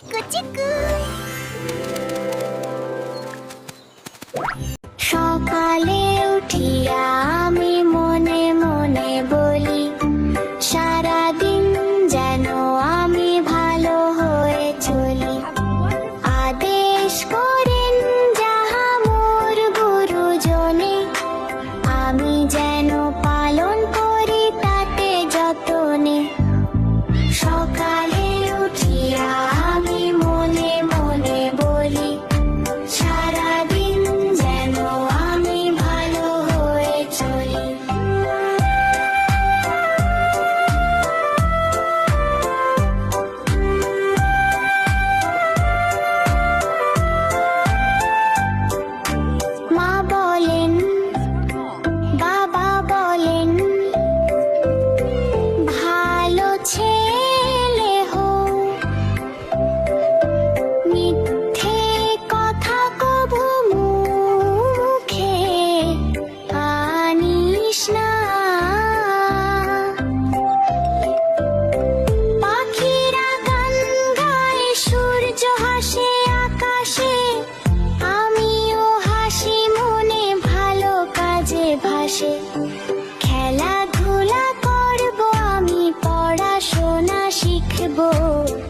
চিকু চিকু সকালে উঠিয়া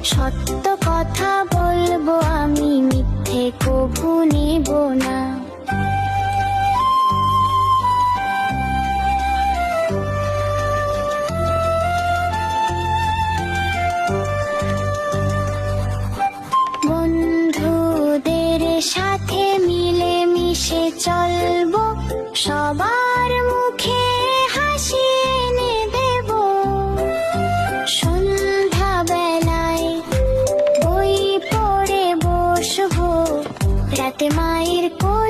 সত্য কথা বলব আমি মিথ্যে কভু নেব না। বন্ধুদের সাথে মিলে মিশে চলবো সবার মায়ের কোল